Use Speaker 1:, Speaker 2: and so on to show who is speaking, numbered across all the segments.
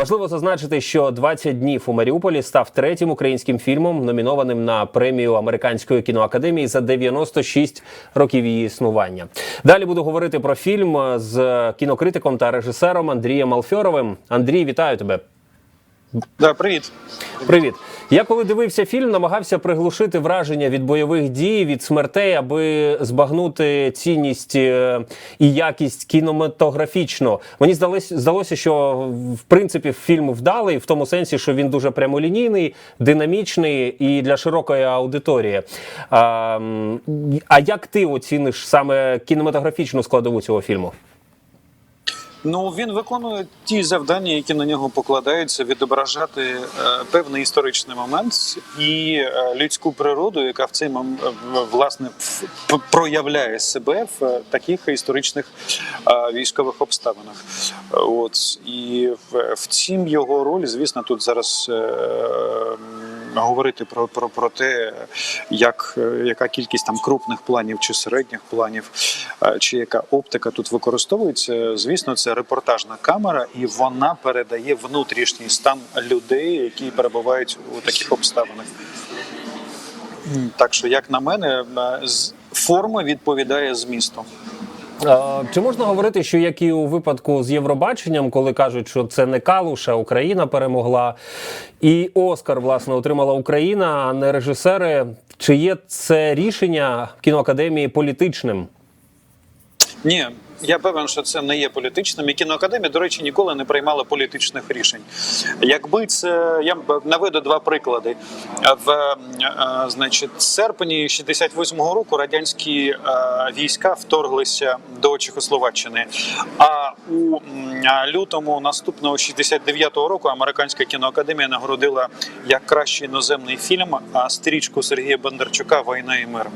Speaker 1: Важливо зазначити, що «20 днів у Маріуполі став третім українським фільмом, номінованим на премію Американської кіноакадемії за 96 років її існування. Далі буду говорити про фільм з кінокритиком та режисером Андрієм Алфьоровим. Андрій, вітаю тебе.
Speaker 2: Да, привіт.
Speaker 1: Привіт. Я коли дивився фільм, намагався приглушити враження від бойових дій, від смертей, аби збагнути цінність е, і якість кінематографічно. Мені здалось, здалося, що в принципі фільм вдалий, в тому сенсі, що він дуже прямолінійний, динамічний і для широкої аудиторії. А, а як ти оціниш саме кінематографічну складову цього фільму?
Speaker 2: Ну він виконує ті завдання, які на нього покладаються, відображати е, певний історичний момент і е, людську природу, яка в цей мом- е, власне проявляє себе в е, таких історичних е, військових обставинах. От і в, в цім його роль, звісно, тут зараз. е, Говорити про, про, про те, як, е, яка кількість там крупних планів чи середніх планів, е, чи яка оптика тут використовується. Звісно, це репортажна камера, і вона передає внутрішній стан людей, які перебувають у таких обставинах. Так що, як на мене, е, форма відповідає змісту.
Speaker 1: Чи можна говорити, що як і у випадку з Євробаченням, коли кажуть, що це не Калуша, Україна перемогла, і Оскар власне отримала Україна, а не режисери? Чи є це рішення кіноакадемії політичним?
Speaker 2: Ні, я певен, що це не є політичним. І кіноакадемія, до речі, ніколи не приймала політичних рішень. Якби це я наведу два приклади. В е, значить серпні 68-го року радянські е, війська вторглися до Чехословаччини. А у лютому наступного 69-го року американська кіноакадемія нагородила як кращий іноземний фільм стрічку Сергія Бондарчука Війна і мир.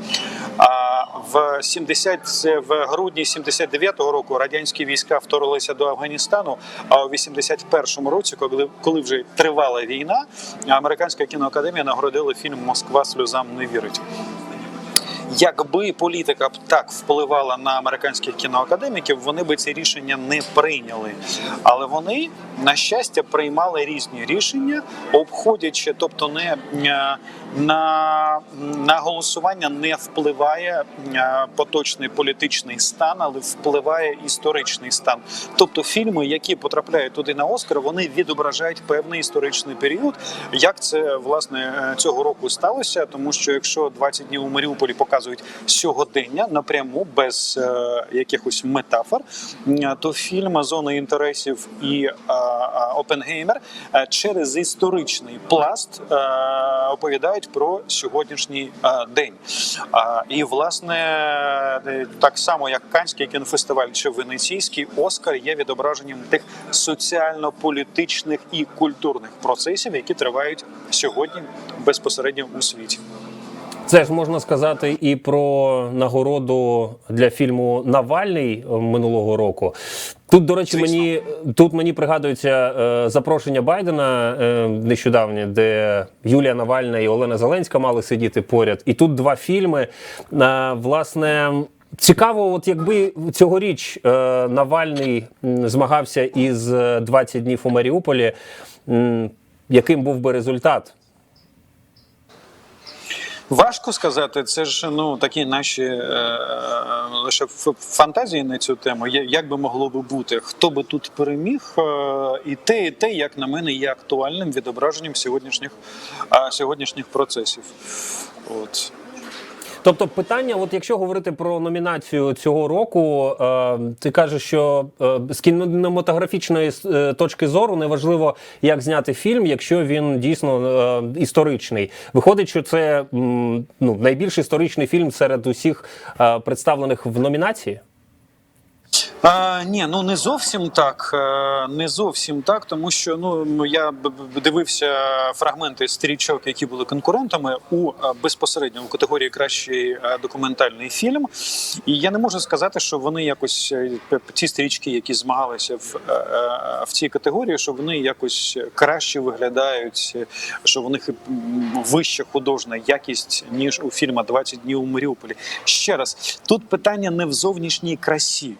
Speaker 2: В 70 в грудні 79-го року радянські війська вторглися до Афганістану. А у 81-му році, коли коли вже тривала війна, американська кіноакадемія нагородила фільм Москва сльозам не вірить. Якби політика б так впливала на американських кіноакадеміків, вони би ці рішення не прийняли. Але вони, на щастя, приймали різні рішення, обходячи, тобто не е, на, на голосування не впливає е, поточний політичний стан, але впливає історичний стан. Тобто фільми, які потрапляють туди на Оскар, вони відображають певний історичний період. Як це власне е, цього року сталося? Тому що якщо 20 днів у Маріуполі показують сьогодення напряму без якихось метафор, то фільм Зона інтересів і Опенгеймер е, через історичний пласт е, оповідають про сьогоднішній е, день. І власне е, так само як Канський кінофестиваль чи Венеційський Оскар є відображенням тих соціально-політичних і культурних процесів, які тривають сьогодні безпосередньо у світі.
Speaker 1: Це ж можна сказати і про нагороду для фільму Навальний е, минулого року. Тут, до речі, мені тут мені пригадується е, запрошення Байдена е, нещодавнє, де Юлія Навальна і Олена Зеленська мали сидіти поряд. І тут два фільми. Е, власне, цікаво, от якби цьогоріч е, Навальний змагався із е, 20 днів у Маріуполі, м, яким був би результат?
Speaker 2: Важко сказати, це ж ну такі наші е, лише фантазії на цю тему. Як би могло би бути, хто би тут переміг, е, і те, і те, як на мене, є актуальним відображенням сьогоднішніх е, сьогоднішніх процесів. От.
Speaker 1: Тобто, питання, от якщо говорити про номінацію цього року, е, ти кажеш, що е, з кінематографічної е, точки зору неважливо, як зняти фільм, якщо він дійсно е, історичний. Виходить, що це м, ну, найбільш історичний фільм серед усіх е, представлених в номінації.
Speaker 2: А, ні, ну не зовсім так. е, Не зовсім так, тому що ну я дивився фрагменти стрічок, які були конкурентами у е, безпосередньо у категорії кращий е, документальний фільм. І я не можу сказати, що вони якось ті стрічки, які змагалися в, в цій категорії, що вони якось краще виглядають, що в них вища художня якість ніж у фільма «20 днів у Маріуполі. Ще раз, тут питання не в зовнішній красі.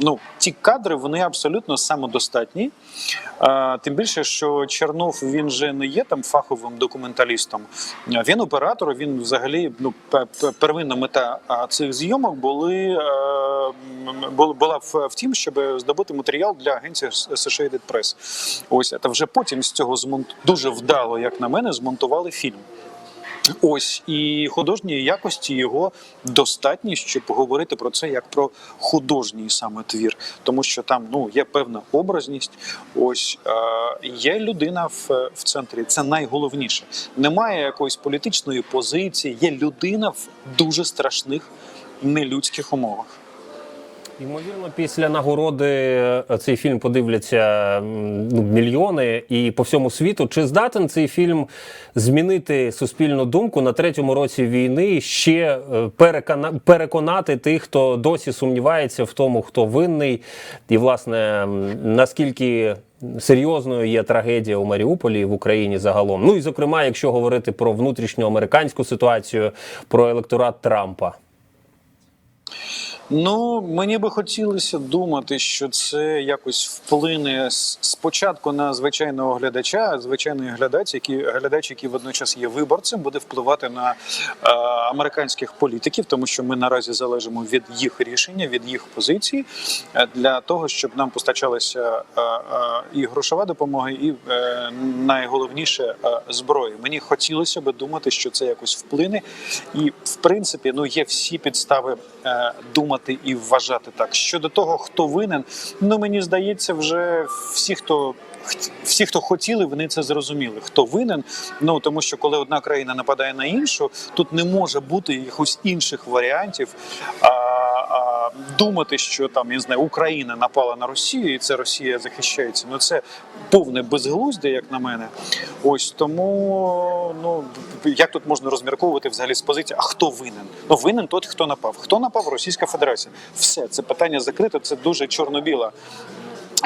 Speaker 2: Ну, ті кадри вони абсолютно самодостатні. Е, Тим більше, що Чернов він же не є там фаховим документалістом. Він оператор. Він взагалі ну пе- пе- первинна мета цих зйомок були була в, тім, щоб здобути матеріал для агенції Associated Press. Ось та вже потім з цього змонт дуже вдало, як на мене, змонтували фільм. Ось і художньої якості його достатньо, щоб говорити про це як про художній саме твір, тому що там ну є певна образність. Ось е, є людина в, в центрі. Це найголовніше. Немає якоїсь політичної позиції. Є людина в дуже страшних нелюдських умовах.
Speaker 1: Ймовірно, після нагороди е, цей фільм подивляться ну, мільйони і по всьому світу. Чи здатен цей фільм змінити суспільну думку на третьому році війни? Ще е, перекона- переконати тих, хто досі сумнівається в тому, хто винний, і власне наскільки серйозною є трагедія у Маріуполі і в Україні загалом? Ну і зокрема, якщо говорити про внутрішньоамериканську ситуацію, про електорат Трампа.
Speaker 2: Ну, мені би хотілося думати, що це якось вплине спочатку на звичайного глядача, звичайний глядач, який глядач, який водночас є виборцем, буде впливати на е, американських політиків, тому що ми наразі залежимо від їх рішення, від їх позицій, е, для того, щоб нам постачалася е, е, і грошова допомога, і е, найголовніше е, зброя. Мені хотілося би думати, що це якось вплине, і в принципі, ну є всі підстави е, думати і вважати так. Щодо того, хто винен, ну мені здається, вже всі, хто. Всі, хто хотіли, вони це зрозуміли. Хто винен? Ну тому що коли одна країна нападає на іншу, тут не може бути якихось інших варіантів. А думати, що там я знаю, Україна напала на Росію, і це Росія захищається. Ну це повне безглуздя, як на мене. Ось тому ну як тут можна розмірковувати взагалі з позиції, а хто винен? Ну винен той, хто напав. Хто напав? Російська Федерація. Все це питання закрите. Це дуже чорно-біла.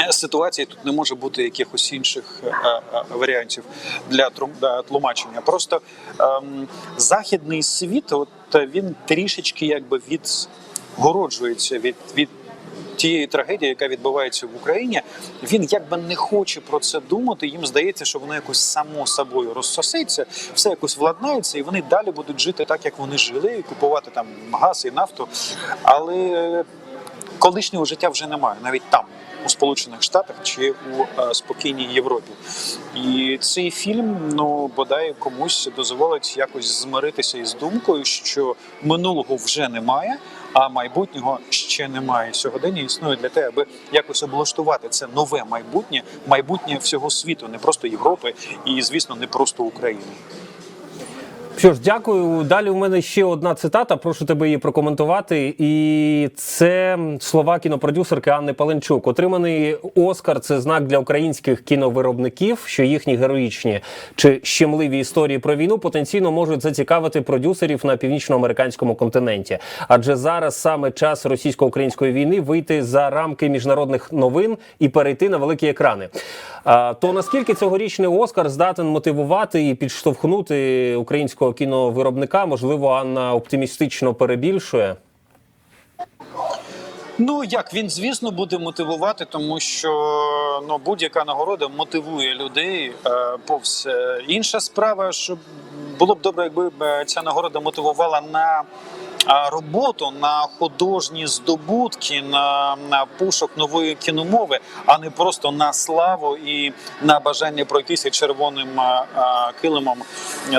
Speaker 2: е, Ситуації тут не може бути якихось інших е, е, варіантів для тру- для тлумачення. Просто ем, західний світ, от він трішечки якби відгороджується від, від тієї трагедії, яка відбувається в Україні. Він якби не хоче про це думати. Їм здається, що воно якось само собою розсосеться, все якось владнається, і вони далі будуть жити так, як вони жили, і купувати там газ і нафту. Але е, колишнього життя вже немає, навіть там, у Сполучених Штатах чи у е, спокійній Європі. І цей фільм, ну бодай комусь дозволить якось змиритися із думкою, що минулого вже немає, а майбутнього ще немає. Сьогодення існує для того, аби якось облаштувати це нове майбутнє, майбутнє всього світу, не просто Європи і, звісно, не просто України.
Speaker 1: Що ж, дякую. Далі у мене ще одна цитата. Прошу тебе її прокоментувати. І це слова кінопродюсерки Анни Паленчук. Отриманий Оскар це знак для українських кіновиробників, що їхні героїчні чи щемливі історії про війну потенційно можуть зацікавити продюсерів на північноамериканському континенті. Адже зараз саме час російсько-української війни вийти за рамки міжнародних новин і перейти на великі екрани. А, то наскільки цьогорічний Оскар здатен мотивувати і підштовхнути українського кіновиробника? Можливо, Анна оптимістично перебільшує.
Speaker 2: Ну як він, звісно, буде мотивувати, тому що ну будь-яка нагорода мотивує людей. Е, повз Е, інша справа, що було б добре, якби ця нагорода мотивувала на роботу, на художні здобутки, на, на пошук нової кіномови, а не просто на славу і на бажання пройтися червоним килимом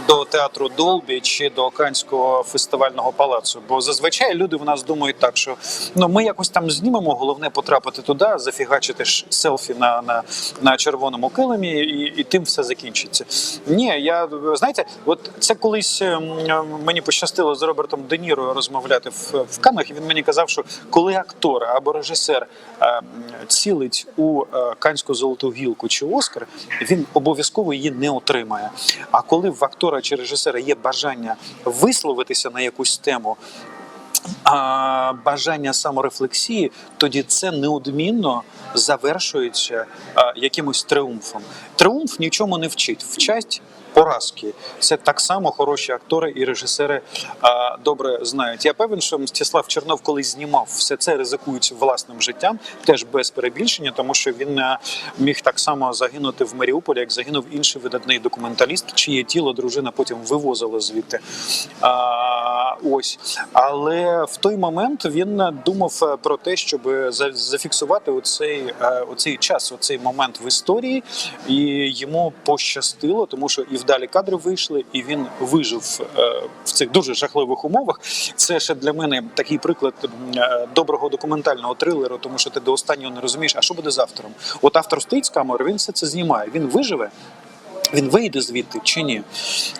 Speaker 2: до театру Долбі чи до Канського фестивального палацу. Бо зазвичай люди в нас думають так, що ну ми якось там знімемо, головне потрапити туди, зафігачити ж селфі на, на, на червоному килимі, і, і тим все закінчиться. Ні, я знаєте, от це колись ем, мені пощастило з Робертом Де Ніро розмовляти в, в Каннах, і він мені казав, що коли актор або режисер е, цілить у е, Канську золоту гілку чи Оскар, він обов'язково її не отримає. А коли в актора чи режисера є бажання висловитися на якусь тему, а, бажання саморефлексії, тоді це неодмінно завершується а, якимось тріумфом. Тріумф нічому не вчить. Вчать поразки. Це так само хороші актори і режисери а, добре знають. Я певен, що Мстислав Чернов, коли знімав все це, ризикуючи власним життям, теж без перебільшення, тому що він міг так само загинути в Маріуполі, як загинув інший видатний документаліст, чиє тіло дружина потім вивозила звідти. А, ось, але в той момент він думав е, про те, щоб зафіксувати оцей, е, оцей час, оцей момент в історії, і йому пощастило, тому що і вдалі кадри вийшли, і він вижив е, в цих дуже жахливих умовах. Це ще для мене такий приклад е, доброго документального трилеру, тому що ти до останнього не розумієш, а що буде з автором. От автор стоїть з камери, він все це знімає. Він виживе. Він вийде звідти чи ні?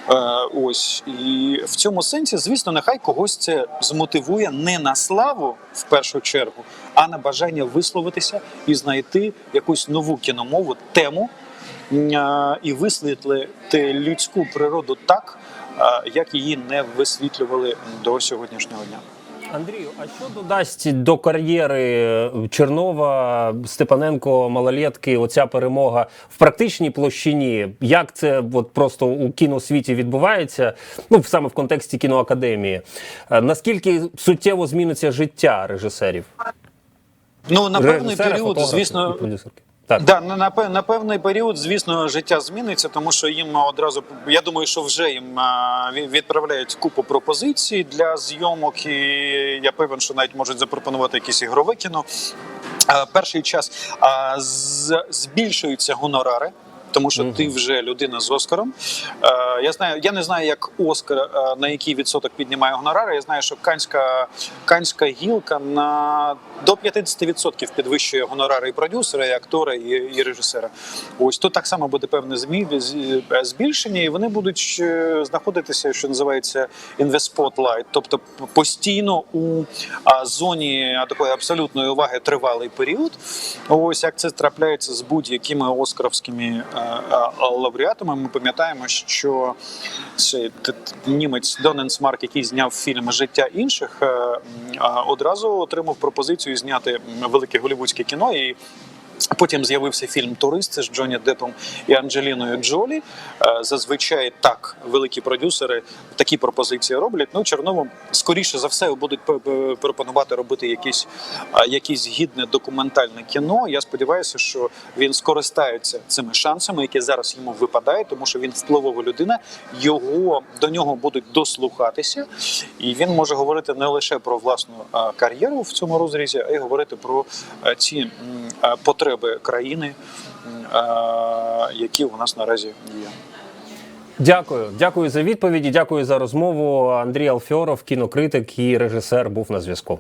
Speaker 2: Е, ось і в цьому сенсі, звісно, нехай когось це змотивує не на славу в першу чергу, а на бажання висловитися і знайти якусь нову кіномову тему і висвітлити людську природу так, як її не висвітлювали до сьогоднішнього дня.
Speaker 1: Андрію, а що додасть до кар'єри Чернова, Степаненко, Малолетки, оця перемога в практичній площині? Як це от просто у кіносвіті відбувається? Ну саме в контексті кіноакадемії? Е, Наскільки суттєво зміниться життя режисерів?
Speaker 2: Ну на певний період, звісно,
Speaker 1: і? Так.
Speaker 2: Да, на, на, на певний період, звісно, життя зміниться, тому що їм одразу я думаю, що вже їм відправляють купу пропозицій для зйомок, і я певен, що навіть можуть запропонувати якесь ігрове кіно. Перший час збільшуються гонорари. Тому що ти вже людина з Оскаром. Е, я знаю, я не знаю, як Оскар е, на який відсоток піднімає гонорари. Я знаю, що канська, канська гілка на до 50% підвищує гонорари і продюсера, і актора, і, і режисера. Ось тут так само буде певне е, збільшення, і вони будуть е, знаходитися, що називається invest spotlight, тобто постійно у зоні такої абсолютної уваги тривалий період. Ось як це трапляється з будь-якими оскаровськими е, лауреатами. Ми пам'ятаємо, що цей німець Доненсмарк, який зняв фільм Життя інших, одразу отримав пропозицію зняти велике голівудське кіно і. Потім з'явився фільм Турист це з Джонні Деппом і Анджеліною Джолі. Е, Зазвичай так великі продюсери такі пропозиції роблять. Ну, Чернову скоріше за все будуть пропонувати робити якісь, якісь гідне документальне кіно. Я сподіваюся, що він скористається цими шансами, які зараз йому випадають, тому що він впливова людина. Його до нього будуть дослухатися, і він може говорити не лише про власну кар'єру в цьому розрізі, а й говорити про ці а, потреби країни, які у нас наразі є.
Speaker 1: Дякую, дякую за відповіді. Дякую за розмову. Андрій Алфьоров, кінокритик і режисер, був на зв'язку.